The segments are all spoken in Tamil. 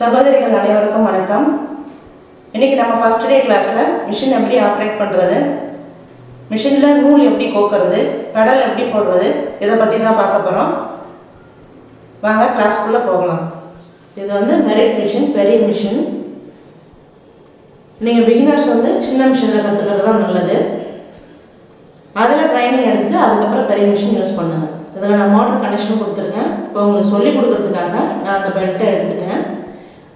சகோதரிகள் அனைவருக்கும் வணக்கம். இன்னைக்கு நம்ம ஃபர்ஸ்ட் டே கிளாஸில் மிஷின் எப்படி ஆப்ரேட் பண்ணுறது மிஷினில் நூல் எப்படி கோக்கிறது கடல் எப்படி போடுறது இதை பற்றி தான் பார்க்க போகிறோம் வாங்க கிளாஸ்க்குள்ளே போகலாம். இது வந்து மெரிட் மிஷின் பெரிய மிஷின் நீங்கள் பிகினர்ஸ் வந்து சின்ன மிஷினில் கற்றுக்கிறது தான் நல்லது. அதில் ட்ரைனிங் எடுத்துகிட்டு அதுக்கப்புறம் பெரிய மிஷின் யூஸ் பண்ணுங்கள் இதில் நான் மோட்டர் கனெக்ஷன் கொடுத்துருக்கேன். இப்போ உங்களுக்கு சொல்லி கொடுக்குறதுக்காக நான் அந்த பெல்ட்டை எடுத்துட்டேன்.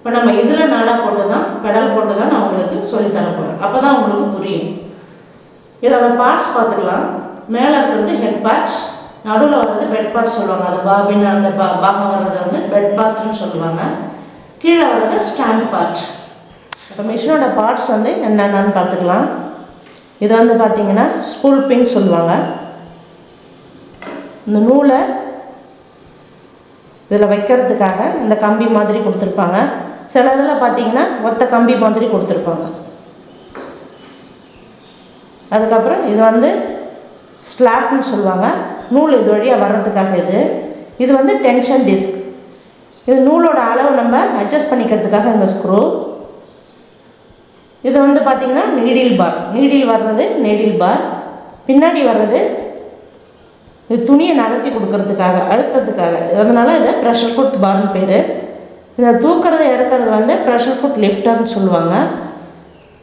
இப்போ நம்ம இதில் நாடா போட்டு தான் பெடல் போட்டு தான் நான் உங்களுக்கு சொல்லித்தர போகிறேன் அப்போ தான் உங்களுக்கு புரியும். இதோட பார்ட்ஸ் பார்த்துக்கலாம். மேலே இருக்கிறது ஹெட் பார்ட்ஸ் நடுவில் வர்றது பெட் பார்ட் சொல்லுவாங்க. அது பாபின் அந்த பா பாகம் வர்றது வந்து பெட் பார்ட்னு சொல்லுவாங்க. கீழே வர்றது ஸ்டாண்ட் பார்ட் இப்போ மிஷினோட பார்ட்ஸ் வந்து என்னென்னு பார்த்துக்கலாம். இது வந்து பார்த்தீங்கன்னா ஸ்பூல் பின் சொல்லுவாங்க. இந்த நூலை இதில் வைக்கிறதுக்காக இந்த கம்பி மாதிரி கொடுத்துருப்பாங்க. சில இதில் பார்த்தீங்கன்னா ஒத்த கம்பி மாதிரி கொடுத்துருப்பாங்க. அதுக்கப்புறம் இது வந்து ஸ்லாப்னு சொல்லுவாங்க. நூல் இது வழியாக வர்றதுக்காக இது. இது வந்து டென்ஷன் டிஸ்க். இது நூலோட அளவு நம்ம அட்ஜஸ்ட் பண்ணிக்கிறதுக்காக இந்த ஸ்க்ரூ. இது வந்து பார்த்திங்கன்னா நீடில் பார் நீடில் வர்றது நீடில் பார் பின்னாடி வர்றது இது துணியை நகர்த்தி கொடுக்கறதுக்காக அழுத்தத்துக்காக. அதனால் இதை ப்ரெஷர் ஃபுட் பார்னு பேர். இதை தூக்கிறது இறக்கிறது வந்து ப்ரெஷர் ஃபுட் லிஃப்டர்னு சொல்லுவாங்க.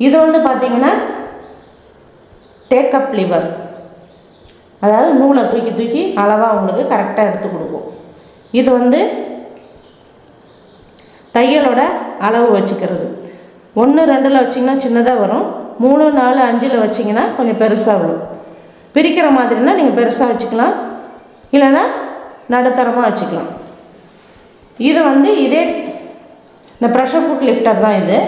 இது வந்து பார்த்திங்கன்னா டேக்கப் லிவர் அதாவது நூலை தூக்கி தூக்கி அளவாக உங்களுக்கு கரெக்டாக எடுத்து கொடுக்கும். இது வந்து தையலோட அளவு வச்சுக்கிறது. ஒன்று ரெண்டில் வச்சிங்கன்னா சின்னதாக வரும். மூணு நாலு அஞ்சில் வச்சிங்கன்னா கொஞ்சம் பெருசாக வரும். பிரிக்கிற மாதிரினா நீங்கள் பெருசாக வச்சுக்கலாம். இல்லைன்னா நடுத்தரமாக வச்சுக்கலாம். இது வந்து இதே இந்த ப்ரெஷர் ஃபுட் லிஃப்டர் தான் இது.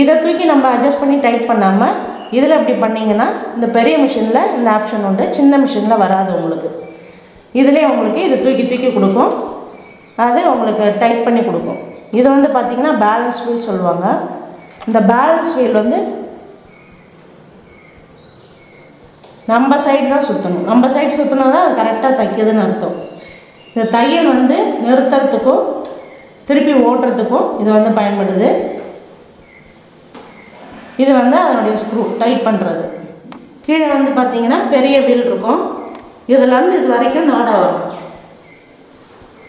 இதை தூக்கி நம்ம அட்ஜஸ்ட் பண்ணி டைட் பண்ணாமல் இதில் அப்படி பண்ணிங்கன்னா இந்த பெரிய மிஷினில் இந்த ஆப்ஷன் உண்டு சின்ன மிஷினில் வராது உங்களுக்கு. இதிலே உங்களுக்கு இது தூக்கி தூக்கி கொடுக்கும். அது உங்களுக்கு டைட் பண்ணி கொடுக்கும். இது வந்து பார்த்திங்கன்னா பேலன்ஸ் வீல் சொல்லுவாங்க. இந்த பேலன்ஸ் வீல் வந்து நம்ம சைடு தான் சுற்றணும் நம்ம சைடு சுற்றினா தான் அது கரெக்டாக தைக்குதுன்னு அர்த்தம். இந்த தையல் வந்து நிறுத்துறதுக்கும் திருப்பி ஓட்டுறதுக்கும் இது வந்து பயன்படுது. இது வந்து அதனுடைய ஸ்க்ரூ டைட் பண்ணுறது கீழே வந்து பார்த்திங்கன்னா பெரிய வீல் இருக்கும். இதுலேருந்து இது வரைக்கும் நாடா வரும்.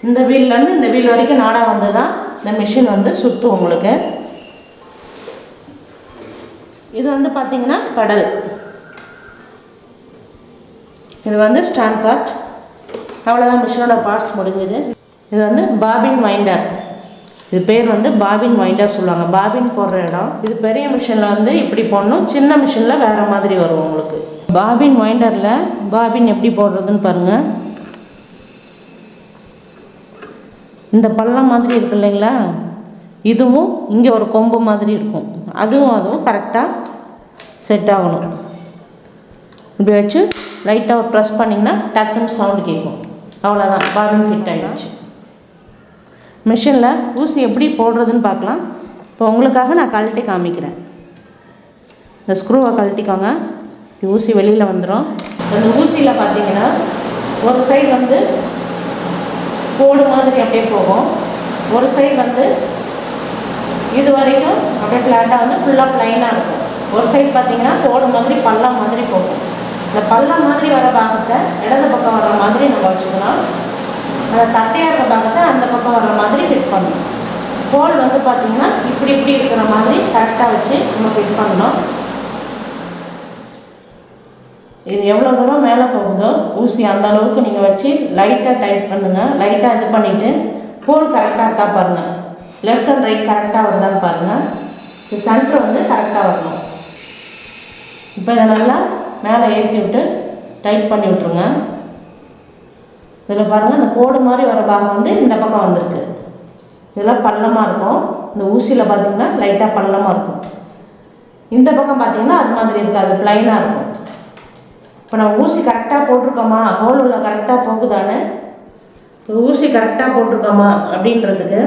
இந்த வீல்லேருந்து இந்த வீல் வரைக்கும் நாடா வந்து தான் இந்த மிஷின் வந்து சுற்றும் உங்களுக்கு. இது வந்து பார்த்திங்கன்னா கடல். இது வந்து ஸ்டாண்ட் பார்ட் அவ்வளோதான் மிஷினோட பார்ட்ஸ் முடிஞ்சுது. இது வந்து பாபின் வைண்டர் இது பேர் வந்து பாபின் வைண்டர் சொல்லுவாங்க. பாபின் போடுற இடம். இது பெரிய மிஷினில் வந்து இப்படி போடணும். சின்ன மிஷினில் வேறு மாதிரி வரும் உங்களுக்கு. பாபின் வைண்டரில் பாபின் எப்படி போடுறதுன்னு பாருங்கள் இந்த பள்ளம் மாதிரி இருக்கு இல்லைங்களா? இதுவும் இங்கே ஒரு கொம்பு மாதிரி இருக்கும். அதுவும் அதுவும் கரெக்டாக செட் ஆகணும். இப்படி வச்சு லைட்டாக ஒரு ப்ரெஸ் பண்ணிங்கன்னா டக்குன்னு சவுண்டு கேட்கும். அவ்வளோதான் பாபின் ஃபிட் ஆகிடுச்சு மிஷினில் ஊசி எப்படி போடுறதுன்னு பார்க்கலாம். இப்போ உங்களுக்காக நான் கழட்டி காமிக்கிறேன். இந்த ஸ்க்ரூவை கழட்டிக்கோங்க. ஊசி வெளியில் வந்துடும் இந்த ஊசியில் பார்த்தீங்கன்னா ஒரு சைடு வந்து கோடு மாதிரி அப்படியே போகும். ஒரு சைடு வந்து இது வரைக்கும் அப்படியே பிளாட்டாக வந்து ஃபுல்லாக ப்ளைனாக இருக்கும். ஒரு சைடு பார்த்தீங்கன்னா கோடு மாதிரி பள்ளம் மாதிரி போகும். இந்த பள்ளம் மாதிரி வர பாகத்தை இடது பக்கம் வர மாதிரி நம்ம வச்சுக்கலாம். அந்த தட்டையாக இருக்க பாகத்தை அந்த பக்கம் வர்ற மாதிரி ஃபிட் பண்ணணும். ஹோல் வந்து பார்த்திங்கன்னா இப்படி இப்படி இருக்கிற மாதிரி கரெக்டாக வச்சு நம்ம ஃபிட் பண்ணணும். இது எவ்வளோ தூரம் மேலே போகுதோ ஊசி அந்த அளவுக்கு நீங்கள் வச்சு லைட்டாக டைட் பண்ணுங்கள் லைட்டாக இது பண்ணிவிட்டு ஹோல் கரெக்டாக இருக்கா பாருங்கள் லெஃப்ட் அண்ட் ரைட் கரெக்டாக வருதான்னு பாருங்கள் இது சென்டர் வந்து கரெக்டாக வரணும். இப்போ இதை நல்லா மேலே ஏற்றி விட்டு டைட் பண்ணி விட்ருங்க இதில் பாருங்கள் இந்த கோடு மாதிரி வர பாகம் வந்து இந்த பக்கம் வந்திருக்கு. இதெல்லாம் பள்ளமாக இருக்கும். இந்த ஊசியில் பார்த்தீங்கன்னா லைட்டாக பள்ளமாக இருக்கும். இந்த பக்கம் பார்த்திங்கன்னா அது மாதிரி இருக்காது ப்ளைனாக இருக்கும். இப்போ நான் ஊசி கரெக்டாக போட்டிருக்கோமா? ஹோல் உள்ள கரெக்டாக போகுதானே இப்போ ஊசி கரெக்டாக போட்டிருக்கோமா? அப்படின்றதுக்கு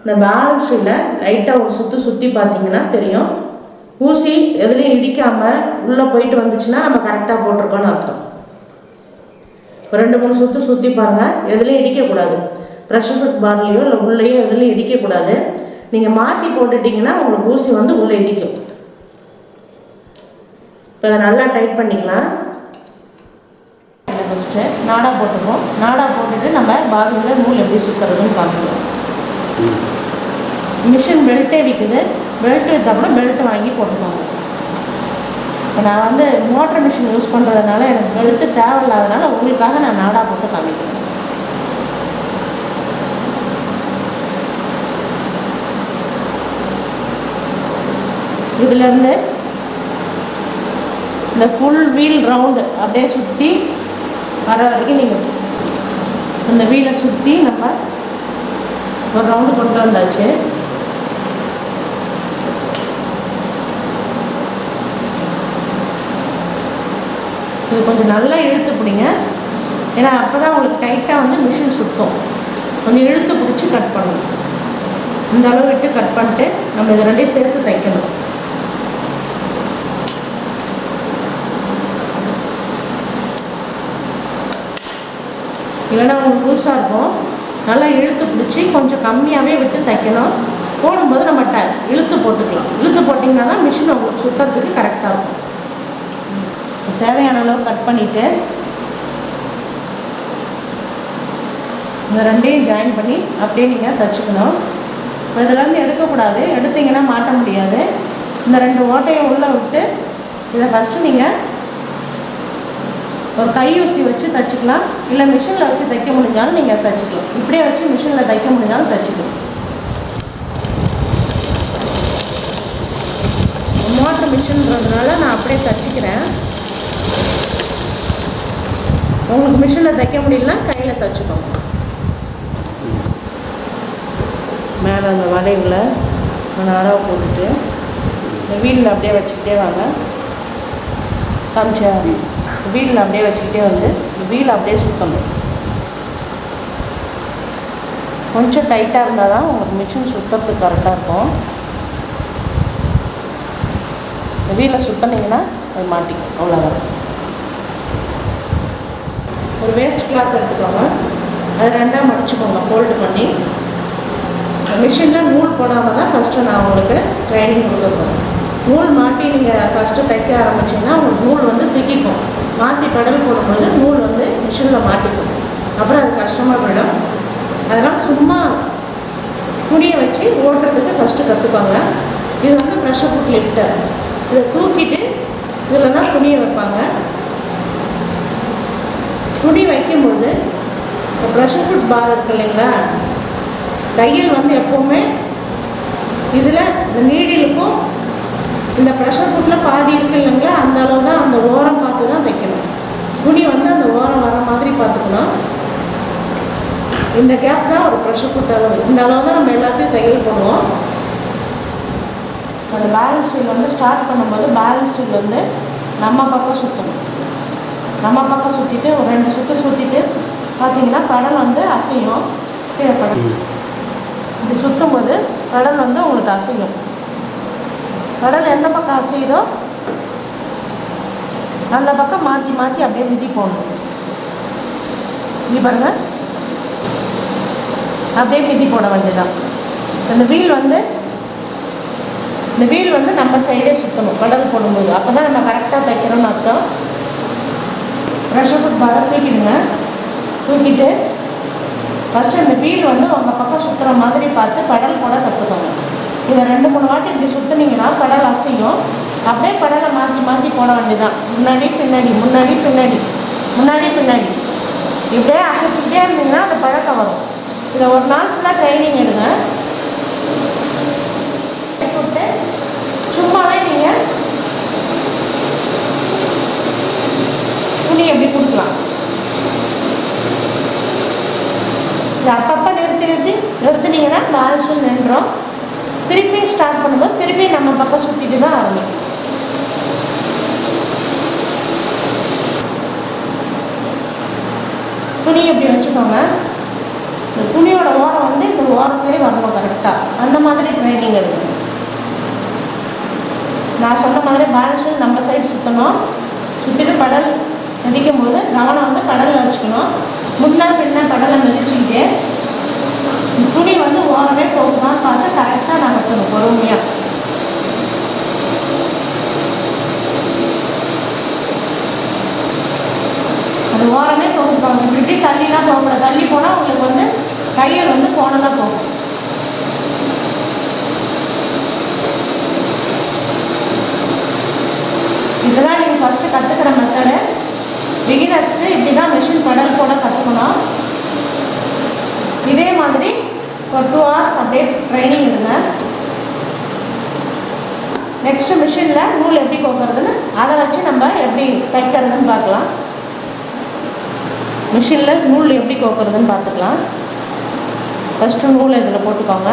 இந்த பேலன்ஸ் வீலில் லைட்டாக ஒரு சுற்றி சுற்றி பார்த்தீங்கன்னா தெரியும். ஊசி எதுலேயும் இடிக்காமல் உள்ளே போயிட்டு வந்துச்சுன்னா நம்ம கரெக்டாக போட்டிருக்கோன்னு அர்த்தம். ஒரு ரெண்டு மூணு சுற்று சுற்றி பாருங்கள் எதுலேயும் இடிக்கக்கூடாது ப்ரெஷர் ஃபுட் பார்லையோ இல்லை உள்ளேயோ எதுலேயும் இடிக்கக்கூடாது நீங்கள் மாற்றி போட்டுட்டிங்கன்னா உங்களுக்கு ஊசி வந்து உள்ளே இடிக்கும். இப்போ இதை நல்லா டைட் பண்ணிக்கலாம். ஃபஸ்ட்டு நாடா போட்டுப்போம் நாடா போட்டுட்டு நம்ம பாபியில் நூல் எப்படி சுற்றுறதுன்னு காமிக்கலாம் மிஷின் பெல்ட்டே விற்குது பெல்ட் விற்றா கூட பெல்ட் வாங்கி போட்டுக்கோங்க. நான் வந்து மோட்டர் மிஷின் யூஸ் பண்ணுறதுனால எனக்கு பெல்ட்டு தேவையில்லாதனால உங்களுக்காக நான் நாடா போட்டு காமிக்கிறேன். இதுலேருந்து இந்த ஃபுல் வீல் ரவுண்டு அப்படியே சுற்றி வர வரைக்கும் நீங்கள் அந்த வீலை சுற்றி நம்ம ஒரு ரவுண்டு கொண்டு வந்தாச்சு. இது கொஞ்சம் நல்லா இழுத்து பிடிங்க. ஏன்னா அப்போ தான் உங்களுக்கு டைட்டாக வந்து மிஷின் சுற்றும் கொஞ்சம் இழுத்து பிடிச்சி கட் பண்ணணும். இந்த அளவு விட்டு கட் பண்ணிட்டு நம்ம இதை ரெண்டையும் சேர்த்து தைக்கணும். இல்லைன்னா உங்களுக்கு லூஸாக இருக்கும். நல்லா இழுத்து பிடிச்சி கொஞ்சம் கம்மியாகவே விட்டு தைக்கணும். போடும்போது நம்ம ட இழுத்து போட்டுக்கலாம். இழுத்து போட்டிங்கன்னா தான் மிஷின் உங்களுக்கு சுற்றுறதுக்கு கரெக்டாக இருக்கும். தேவையான அளவு கட் பண்ணிவிட்டு இந்த ரெண்டையும் ஜாயின் பண்ணி அப்படியே நீங்கள் தைச்சிக்கணும். இப்போ இதிலேருந்து எடுக்கக்கூடாது. எடுத்தீங்கன்னா மாட்ட முடியாது. இந்த ரெண்டு ஓட்டையை உள்ளே விட்டு இதை ஃபஸ்ட்டு நீங்கள் ஒரு கை ஊசி வச்சு தைச்சிக்கலாம். இல்லை மிஷினில் வச்சு தைக்க முடிஞ்சாலும் நீங்கள் தைச்சிக்கலாம். இப்படியே வச்சு மிஷினில் தைக்க முடிஞ்சாலும் தைச்சிக்கலாம். மோட்டர் மிஷின்றதுனால நான் அப்படியே தைச்சிக்கிறேன் உங்களுக்கு மிஷினில் தைக்க முடியலனா கையில் தைச்சிக்கோங்க. மேலே அந்த வளைவில் அந்த அளவு போட்டுட்டு இந்த வீலில் அப்படியே வச்சுக்கிட்டே வாங்க. காமிச்சா? வீலில் அப்படியே வச்சுக்கிட்டே வந்து இந்த வீல் அப்படியே சுத்தணும். கொஞ்சம் டைட்டாக இருந்தால் தான் உங்களுக்கு மிஷின் சுற்றுறதுக்கு கரெக்டாக இருக்கும். வீலை சுற்றினீங்கன்னா அது மாட்டிக்கும். அவ்வளோதான் ஒரு வேஸ்ட் கிளாத் எடுத்துக்கோங்க. அதை ரெண்டாக மடிச்சுக்கோங்க ஃபோல்டு பண்ணி. மிஷினில் நூல் போடாமல் தான் ஃபஸ்ட்டு நான் உங்களுக்கு ட்ரைனிங் கொடுக்க போகிறேன் நூல் மாட்டி நீங்கள் ஃபஸ்ட்டு தைக்க ஆரம்பிச்சிங்கன்னா உங்களுக்கு நூல் வந்து சிக்கிக்கும். மாற்றி பெடல் போடும்போது நூல் வந்து மிஷினில் மாட்டிக்கும். அப்புறம் அது கஷ்டமாக போயிடும். அதனால் சும்மா துணியை வச்சு ஓட்டுறதுக்கு ஃபஸ்ட்டு கற்றுக்கோங்க இது வந்து ப்ரெஷர் ஃபுட் லிஃப்டர் இதை தூக்கிட்டு இதில் தான் துணியை வைப்பாங்க. துணி வைக்கும்பொழுது இந்த ப்ரெஷர் ஃபுட் பார் இருக்கு இல்லைங்களா? தையல் வந்து எப்போவுமே இதில் இந்த நீடிலுக்கும் இந்த ப்ரெஷர் ஃபுட்டில் பாதி இருக்கு இல்லைங்களா? அந்த அளவு தான் அந்த ஓரம் பார்த்து தான் தைக்கணும். துணி வந்து அந்த ஓரம் வர மாதிரி பார்த்துக்கணும். இந்த கேப் தான் ஒரு ப்ரெஷர் ஃபுட் அளவு. இந்த அளவு தான் நம்ம எல்லாத்தையும் தையல் போடுவோம் அந்த பேலன்ஸ் வீல் வந்து ஸ்டார்ட் பண்ணும்போது பேலன்ஸ் வீல் வந்து நம்ம பக்கம் சுற்றணும் நம்ம பக்கம் சுற்றிட்டு ஒரு ரெண்டு சுற்று சுற்றிட்டு பார்த்தீங்கன்னா கடல் வந்து அசையும். கீழே கடல் இப்படி சுற்றும் போது கடல் வந்து உங்களுக்கு அசையும். கடல் எந்த பக்கம் அசையுதோ அந்த பக்கம் மாற்றி மாற்றி அப்படியே மிதி போடணும். இங்கே பாருங்க. அப்படியே மிதி போட வேண்டியதான் இந்த வீல் வந்து இந்த வீல் வந்து நம்ம சைடே சுற்றணும் கடல் போடும்போது. அப்போ தான் நம்ம கரெக்டாக தைக்கிறோம்னு அர்த்தம். ப்ரெஷர் ஃபுட் பாரை தூக்கிடுங்க. தூக்கிட்டு ஃபஸ்ட்டு இந்த வீல் வந்து உங்கள் பக்கம் சுற்றுற மாதிரி பார்த்து படல் போட கற்றுக்கோங்க இதை ரெண்டு மூணு வாட்டி இப்படி சுற்றுனீங்கன்னா படல் அசையும். அப்படியே படலை மாற்றி மாற்றி போட வேண்டியதான் முன்னாடி பின்னாடி முன்னாடி பின்னாடி முன்னாடி பின்னாடி. இப்படியே அசைச்சுக்கிட்டே இருந்தீங்கன்னா அந்த பழக்கம் வரும். இதை ஒரு நாள் ஃபுல்லாக ட்ரைனிங் எடுங்க விட்டு சும்மாவே நீங்கள் துணி எப்படி கொடுக்கலாம் இது அப்பப்போ நிறுத்தி நிறுத்தி நிறுத்துனீங்கன்னா பேலன்ஸ் நின்றோம். திருப்பி ஸ்டார்ட் பண்ணும்போது திருப்பி நம்ம பக்கம் சுற்றிட்டு தான் ஆரம்பிக்கும் துணி எப்படி வச்சுக்கோங்க? இந்த துணியோட ஓரம் வந்து இந்த ஓரத்துலேயே வரணும் கரெக்டாக அந்த மாதிரி ட்ரைனிங் எடுக்கணும் நான் சொன்ன மாதிரி பேலன்ஸ் நம்ம சைடு சுற்றணும் சுற்றிட்டு படல் மிதிக்கும் போது கவனம் வந்து கடலில் வச்சுக்கணும். முன்னா பின்ன கடலை மிதிச்சுக்கிட்டு துணி வந்து ஓரமே போகுதான்னு பார்த்து கரெக்டாக நகர்த்தணும் பொறுமையாக அது ஓரமே போகுப்பாங்க இப்படி இப்படி தள்ளிலாம் போகக்கூடாது தள்ளி போனால் உங்களுக்கு வந்து கையில் வந்து போனதான் போகும். இதெல்லாம் நீங்கள் ஃபஸ்ட்டு கற்று மெத்தடு பிகினர்ஸ்க்கு இப்படி தான் மிஷின் பெடல் போட கற்றுக்கணும் இதே மாதிரி ஒரு டூ ஹவர்ஸ் அப்படியே ட்ரைனிங் எடுங்க. நெக்ஸ்ட்டு மிஷினில் நூல் எப்படி கோக்கிறதுன்னு அதை வச்சு நம்ம எப்படி தைக்கிறதுன்னு பார்க்கலாம். மிஷினில் நூல் எப்படி கோக்கிறதுன்னு பார்த்துக்கலாம். ஃபஸ்ட்டு நூல் இதில் போட்டுக்கோங்க.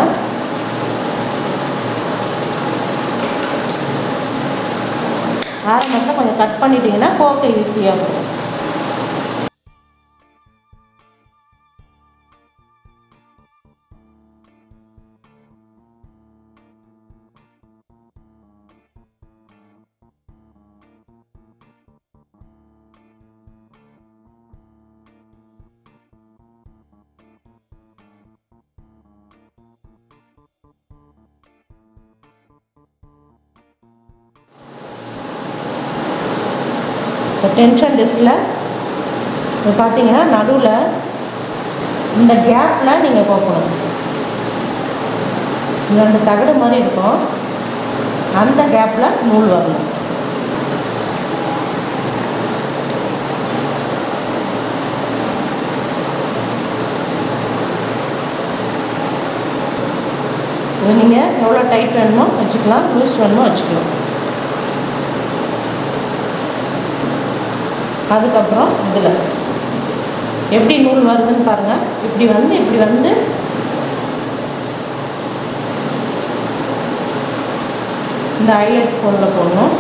ஆரம்பத்தில் கொஞ்சம் கட் பண்ணிட்டீங்கன்னா கோக்க ஈஸியாக இருக்கும். டென்ஷன் டிஸ்கில் பார்த்தீங்கன்னா நடுவில் இந்த கேப்பில் நீங்கள் போகணும். ரெண்டு தகடு மாதிரி இருக்கும். அந்த கேப்பில் நூல் வரணும். இது நீங்கள் எவ்வளோ டைட் வேணுமோ வச்சுக்கலாம் லூஸ் வேணுமோ வச்சுக்கலாம். அதுக்கப்புறம் இதில். எப்படி நூல் வருதுன்னு பாருங்கள் இப்படி வந்து இப்படி வந்து. இந்த ஐலட் ஹோலில் போடணும்.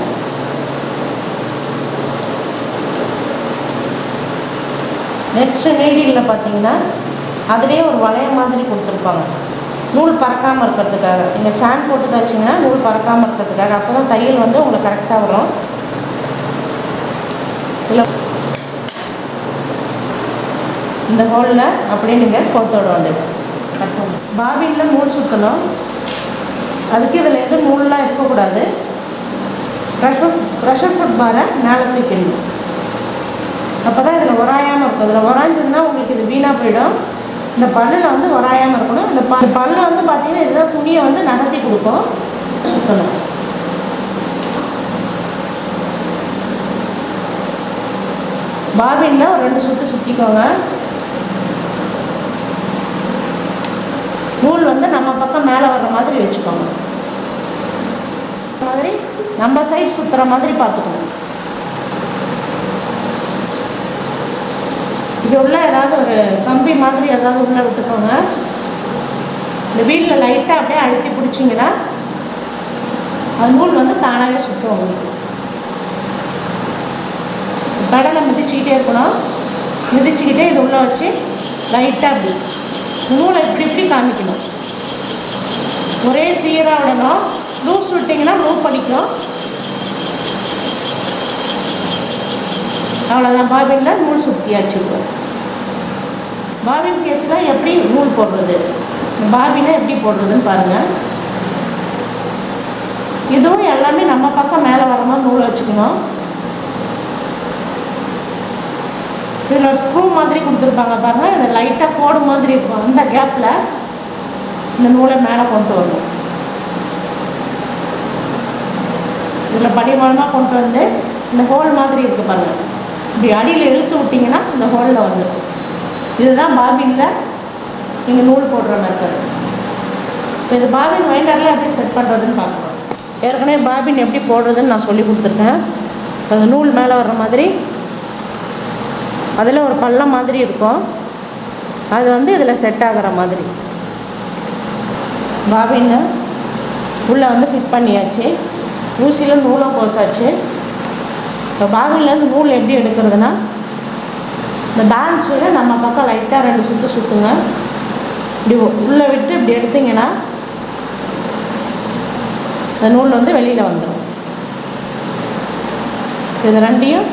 நெக்ஸ்ட்டு நீடியில் பார்த்தீங்கன்னா அதுலேயே ஒரு வளைய மாதிரி கொடுத்துருப்பாங்க. நூல் பறக்காமல் இருக்கிறதுக்காக. நீங்கள் ஃபேன் போட்டு தைச்சிங்கன்னா நூல் பறக்காமல் இருக்கிறதுக்காக. அப்போ தான் தையல் வந்து உங்களுக்கு கரெக்டாக வரும். இந்த ஹோலில் அப்படியே நீங்கள் கோத்தோட விட வேண்டியது. பாபினில் சுற்றணும் அதுக்கு இதில் எதுவும் நூல்லாம் இருக்கக்கூடாது. ப்ரெஷர் ப்ரெஷர் ஃபுட் பாரை மேலே தூக்கிடணும். அப்போ தான் இதில் உராயாமல் இருக்கும். இதில் உராய்ஞ்சதுன்னா உங்களுக்கு இது வீணாக போயிடும். இந்த பல்லில் வந்து உராயாமல் இருக்கணும். இந்த ப பல்லு வந்து பார்த்தீங்கன்னா இதுதான் துணியை வந்து நகர்த்தி கொடுக்கும். சுற்றணும் பாபின்ல ஒரு ரெண்டு சுற்று சுற்றிக்கோங்க நூல் வந்து நம்ம பக்கம் மேலே வர்ற மாதிரி வச்சுக்கோங்க. மாதிரி நம்ம சைட் சுற்றுற மாதிரி பார்த்துக்கணும் இது உள்ள ஏதாவது ஒரு கம்பி மாதிரி ஏதாவது உள்ளே விட்டுக்கோங்க. இந்த வீலில் லைட்டாக அப்படியே அழுத்தி பிடிச்சிங்கன்னா அது நூல் வந்து தானாகவே சுற்றும் உங்களுக்கு. கடலை மிதிச்சுக்கிட்டே இருக்கணும். மிதிச்சுக்கிட்டே இது உள்ளே வச்சு லைட்டாக அப்படி நூலை இப்படி இப்படி காமிக்கணும். ஒரே சீராக விடணும். லூஸ் விட்டிங்கன்னா மூவ் பண்ணிக்கும். அவ்வளோதான் பாபினில் நூல் சுற்றியாச்சு பாபின் கேஸில் எப்படி நூல் போடுறது? பாபினை எப்படி போடுறதுன்னு பாருங்கள் இதுவும் எல்லாமே நம்ம பக்கம் மேலே வர மாதிரி நூலை வச்சுக்கணும். இதில் ஒரு ஸ்க்ரூ மாதிரி கொடுத்துருப்பாங்க பாருங்கள் இதை லைட்டாக கோடு மாதிரி இருக்கும். அந்த கேப்பில் இந்த நூலை மேலே கொண்டு வரணும். இதில் படிமானமாக கொண்டு வந்து இந்த ஹோல் மாதிரி இருக்குது பாருங்கள் இப்படி அடியில் இழுத்து விட்டிங்கன்னா இந்த ஹோலில் வந்துடும். இதுதான் பாபினில் நீங்கள் நூல் போடுற மெத்தட் இப்போ இது பாபின் வைண்டரில் எப்படி செட் பண்ணுறதுன்னு பார்க்குறோம் ஏற்கனவே பாபின் எப்படி போடுறதுன்னு நான் சொல்லி கொடுத்துருக்கேன். அது நூல் மேலே வர்ற மாதிரி அதில் ஒரு பள்ளம் மாதிரி இருக்கும். அது வந்து இதில் செட் ஆகிற மாதிரி. பாபின்னு உள்ளே வந்து ஃபிட் பண்ணியாச்சு. ஊசியில் நூலும் கோத்தாச்சு. இப்போ பாபின்லேருந்து நூல் எப்படி எடுக்கிறதுனா இந்த பேலன்ஸ் வீல நம்ம பக்கம் லைட்டாக ரெண்டு சுற்று சுற்றுங்க இப்படி உள்ளே விட்டு இப்படி எடுத்தீங்கன்னா இந்த நூல் வந்து வெளியில் வந்துடும் இது ரெண்டையும்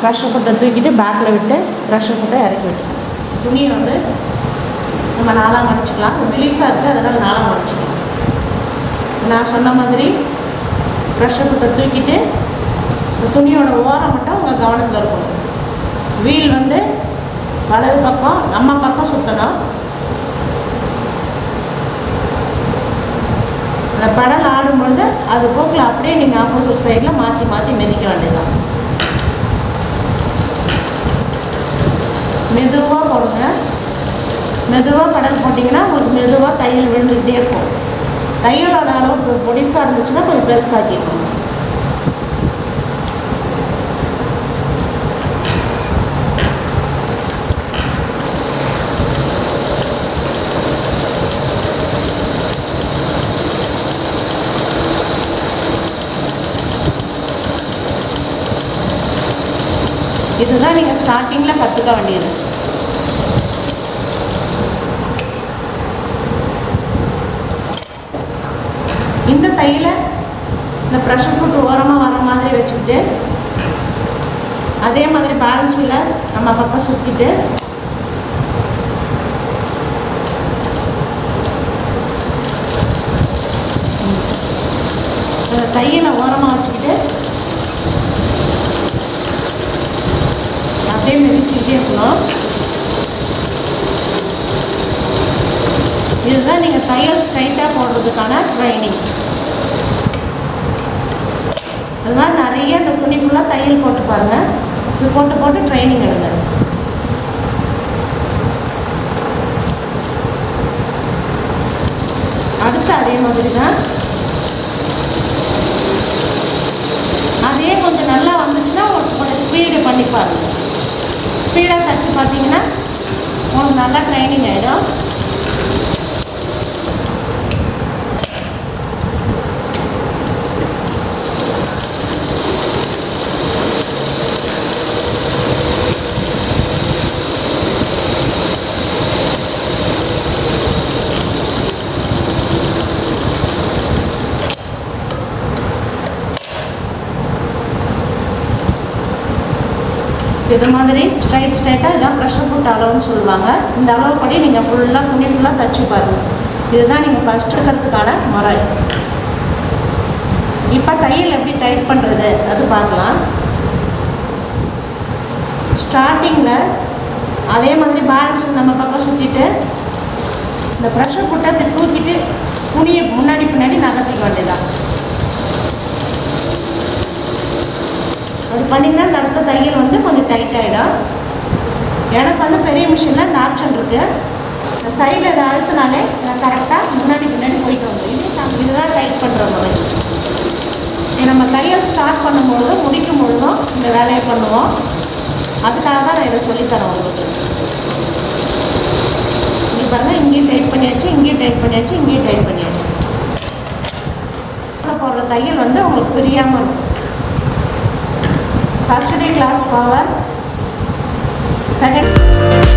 ப்ரெஷர் ஃபுட்டை தூக்கிட்டு பேக்கில் விட்டு ப்ரெஷர் ஃபுட்டை இறக்கி விட்டு துணியை வந்து நம்ம நாளாக மடிச்சுக்கலாம். மெலிசாக இருக்குது அதனால் நாளாக மடிச்சுக்கலாம். நான் சொன்ன மாதிரி ப்ரெஷர் ஃபுட்டை தூக்கிட்டு இந்த துணியோட ஓரம் மட்டும் உங்கள் கவனத்தில் இருக்கணும். வீல் வந்து வலது பக்கம் நம்ம பக்கம் சுற்றணும் அந்த படல் ஆடும் பொழுது அது போக்கில் அப்படியே நீங்கள் ஆப்போசிட் சைடில் மாற்றி மாற்றி மிதிக்க வேண்டியதுதான். மெதுவாக போடுங்க. மெதுவாக கடல் போட்டிங்கன்னா உங்களுக்கு மெதுவாக தையல் விழுந்துக்கிட்டே இருக்கும். தையலோட அளவு பொடிசாக இருந்துச்சுன்னா கொஞ்சம் பெருசாக்கிக்கணும் இதுதான் நீங்கள் ஸ்டார்டிங்கில் கற்றுக்க வேண்டியது. இந்த தையலை இந்த ப்ரெஷர் ஃபுட் ஓரமாக வர மாதிரி வச்சுக்கிட்டு அதே மாதிரி பேலன்ஸ் வீலை நம்ம பக்கம் சுற்றிட்டு அந்த தையலை ஓரமாக வச்சுக்கிட்டு அப்படியே மிதிச்சுக்கிட்டே இதுதான் நீங்கள் தையல் ஸ்ட்ரைட்டாக போடுறதுக்கான ட்ரைனிங் அது மாதிரி நிறைய இந்த துணி ஃபுல்லாக தையல் போட்டு பாருங்கள் இது போட்டு போட்டு ட்ரைனிங் எடுங்க. அடுத்து அதே மாதிரி தான் அதே கொஞ்சம் நல்லா வந்துச்சுன்னா உங்களுக்கு கொஞ்சம் ஸ்பீடு பண்ணி பாருங்க ஸ்பீடாக தச்சு பார்த்தீங்கன்னா உங்களுக்கு நல்லா ட்ரைனிங் ஆகிடும் இது மாதிரி ஸ்ட்ரைட் ஸ்ட்ரைட்டாக இதான் ப்ரெஷர் ஃபுட் அளவுன்னு சொல்லுவாங்க. இந்த அளவுப்படி நீங்கள் ஃபுல்லாக துணி ஃபுல்லாக தச்சு பாருங்கள் இதுதான் நீங்கள் ஃபஸ்ட் எடுக்கிறதுக்கான முறை. இப்போ தையல் எப்படி டைட் பண்ணுறது அது பார்க்கலாம். ஸ்டார்டிங்கில் அதே மாதிரி பேலன்ஸ் நம்ம பக்கம் சுற்றிட்டு இந்த ப்ரெஷர் ஃபுட்டை தூக்கிட்டு துணியை முன்னாடி பின்னாடி நகர்த்திக்க வேண்டியதான் அது பண்ணிங்கன்னா அந்த இடத்துல தையல் வந்து கொஞ்சம் டைட் ஆகிடும் எனக்கு வந்து பெரிய மிஷினில் இந்த ஆப்ஷன் இருக்குது இந்த சைடில் இதை அழுத்தினாலே நான் கரெக்டாக முன்னாடி பின்னாடி போயிட்டு வந்து இது இதுதான் டைட் பண்ணுற முறை நம்ம தையல் ஸ்டார்ட் பண்ணும்பொழுது முடிக்கும் பொழுதும் இந்த வேலையை பண்ணுவோம். அதுக்காக தான் நான் இதை சொல்லித்தரேன் உங்களுக்கு. இங்கே பாருங்கள் இங்கேயும் டைட் பண்ணியாச்சு இங்கேயும் டைட் பண்ணியாச்சு இங்கேயும் டைட் பண்ணியாச்சு. போடுற தையல் வந்து உங்களுக்கு பிரியாமல் இருக்கும். First day class power. Second.